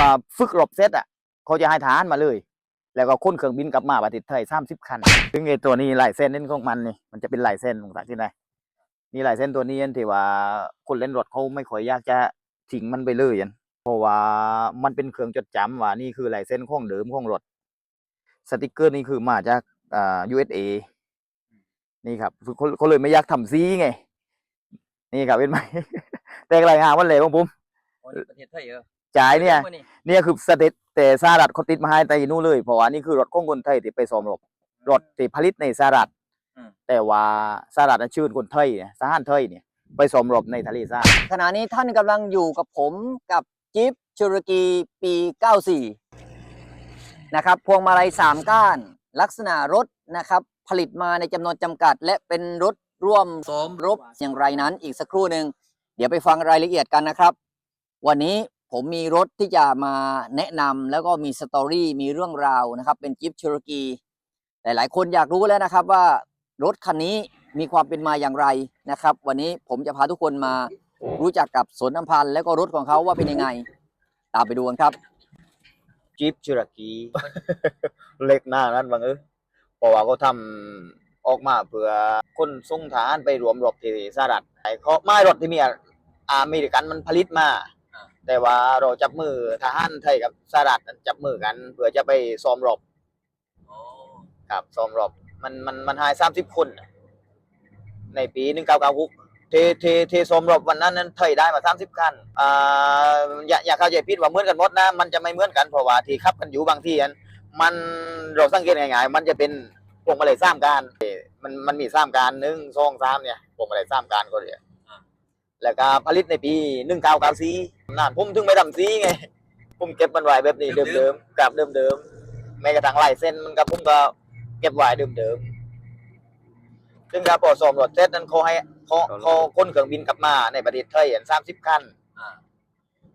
มาฝึกรบเซตอะ เขาจะให้ทหารมาเลย แล้วก็ค้นเครื่องบินกลับมาประเทศไทยสามสิบคัน ถึงไอ้ตัวนี้ลายเส้นนี่นของมันนี่ มันจะเป็นลายเส้นของสักที่ไหนนี่ลายเส้นตัวนี้นที่ว่าคนเล่นรถเขาไม่ค่อยอยากจะทิ้งมันไปเลยอันเพราะว่ามันเป็นเครื่องจดจำว่านี่คือลายเส้นของเดิมของรถ สติกเกอร์นี่คือมาจากอ่า USA นี่ครับเขาเลยไม่อยากทำซีไง นี่ครับเห็นไหมแต่รายงานว่าเลยของผมประเทศไทยเหรอ จ่ายเนี่ยมื่อนี่เนี่ยคือสเตตแต่สหรัฐเขาติดมาให้แต่นู่นเลย เพราะว่านี่คือรถของคนไทยที่ไปซ้อมรบรถที่ผลิตในสหรัฐอืมแต่ว่าสหรัฐน่ะชื่อคนไทยเนี่ยทหารไทยเนี่ยไปซ้อมรบในทะเลทรายขณะนี้ท่านกำลังอยู่กับผมกับจิ๊บชูรกีปี 94 นะครับ พวงมาลัย 3 ก้าน ลักษณะรถนะครับ ผลิตมาในจำนวนจำกัด และเป็นรถร่วมซ้อมรบอย่างไรนั้นอีกสักครู่หนึ่งเดี๋ยวไปฟังรายละเอียดกันนะครับ วันนี้ ผมมีรถที่จะมาแนะนำแล้วก็มีสตอรี่มีเรื่องราวนะครับ เป็นจิ๊บชูรกีหลายๆ คนอยากรู้แล้วนะครับว่ารถคันนี้มีความเป็นมาอย่างไรนะครับ วันนี้ผมจะพาทุกคนมารู้จักกับสวนน้ำพันธ์แล้วก็รถของเขาว่าเป็นยังไง ตามไปดูกันครับจีปจุรกี เล็กหน้านั้นบางเออเพราะว่าเขาทำออกมาเพื่อคนส่งทหารไปรวมรบที่สหรัฐไอ้เขาไม่รถที่มีอะอเมริกันมันผลิตมา แต่ว่าเราจับมือทหารไทยกับสหรัฐนั้นจับมือกัน เพื่อจะไปซ้อมรบอ๋อครับซ้อมรบมันมันมันหายสามสิบคนน่ะในปีหนึ่งเก้าเก้าหกเทเทเทซ้อมรบวันนั้นนั้นไทยได้มาสามสิบคันอ่าอย่าอย่าเข้าใจผิดว่าเหมือนกันหมดนะ มันจะไม่เหมือนกันเพราะว่าที่ขับกันอยู่บางที่อันมันเราสังเกตง่ายๆมันจะเป็นพวงมาลัยสามการมันมันมีสามการหนึ่งสองสามเนี่ยพวงมาลัยสามการก็เรียก แล้วก็ผลิตในปีหนึ่งเก้าเก้าสี่นานผมถึงไม่ทำซีไง ผมเก็บมันไว้แบบนี้เดิมๆกับเดิมๆแม้กระทั่งลายเส้นมันก็ผมก็เก็บไว้เดิมๆซึ่งการปลดสอมรถเซตนั้นเขาให้เขาเขาคนเครื่องบินกลับมาในประเทศไทยเห็นสามสิบคัน อ่า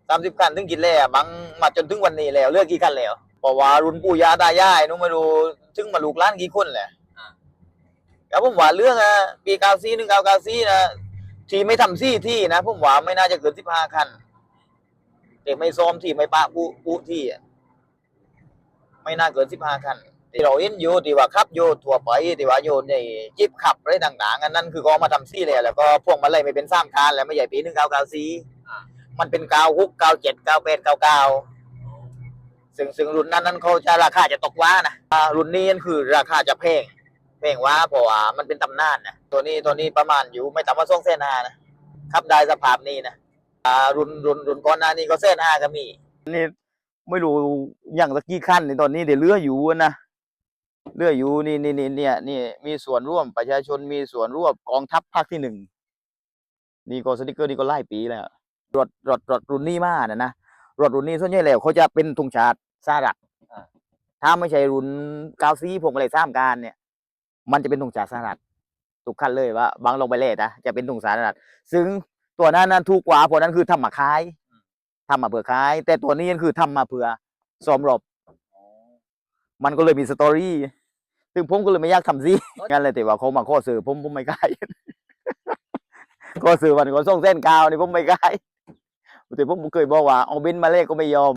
สามสิบคันถึงกินแล้วบางมาจนถึงวันนี้แล้วเลือกกี่คันแล้วเพราะว่ารุ่นปู่ย่าตายายนู้ไม่รู้ถึงมาลูกหล้านกี่คนแหละแล้วผมว่าเรื่องอะปีเก้าซีหนึ่งเก้าเก้าซีนะ ที่ไม่ทำซี่ที่นะผมว่าไม่น่าจะเกินสิบห้าคันเด็กไม่ซ้อมที่ไม่ปะปูปูที่อะไม่น่าเกินสิบห้าคันที่เราเห็นอยู่ที่ว่าขับโยทั่วไปที่ว่าโยในจิบขับอะไรต่างๆอันนั้นคือก็เอามาทำซี่เลยแล้วก็พวกมันเลยไม่เป็นสามคานแล้วไม่ใหญ่ปีหนึ่งเก้าเก้าซีมันเป็นเก้าหกเก้าเจ็ดเก้าแปดเก้าเก้าซึ่งซึ่งรุ่นนั้นนั้นเขาจะราคาจะตกว่านะอ่ารุ่นนี้นั่นคือราคาจะแพง แพงว่าเพราะว่ามันเป็นตำนานนะตัวนี้ตัวนี้ประมาณอยู่ไม่ต่ำกว่าสองเส้นห้านะขับได้สภาพนี้นะอ่ารุ่นรุ่นรุ่นก่อนหน้านี้ก็เส้นห้าก็มีนี่ไม่รู้อย่างสักกี่ขั้นในตอนนี้เดี๋ยวเรืออยู่นะเรื่อยอยู่นี่นี่นี่เนี่ยนี่มีส่วนร่วมประชาชนมีส่วนร่วมกองทัพภาคที่หนึ่งนี่ก็สติกเกอร์นี่ก็ไล่ปีแล้วรถรถรถรุ่นนี้มานะนะรถรุ่นนี้ส่วนใหญ่แล้วเขาจะเป็นธงชาติสหรัฐถ้าไม่ใช่รุ่นเก้าซีพวงมาลัยสามการเนี่ย มันจะเป็นธงชาติสหรัฐทุกคันเลยว่าบางลงไปเลยนะจะเป็นธงชาติสหรัฐซึ่งตัวนั้นนั้นถูกกว่าเพราะนั้นคือทำมาขายทำมาเพื่อขาย แต่ตัวนี้คือทำมาเพื่อซ้อมรบมันก็เลยมีสตอรี่ซึ่งผมก็เลยไม่อยากทำซีกันเลยแต่ว่าเขามาข้อสื่อผมผมไม่กล้าข้อสื่อวันก็ส่งเส้นกาวนี่ผมไม่กล้าแต่ผมเคยบอกว่าเอาเบนซ์มาเลขก็ไม่ยอม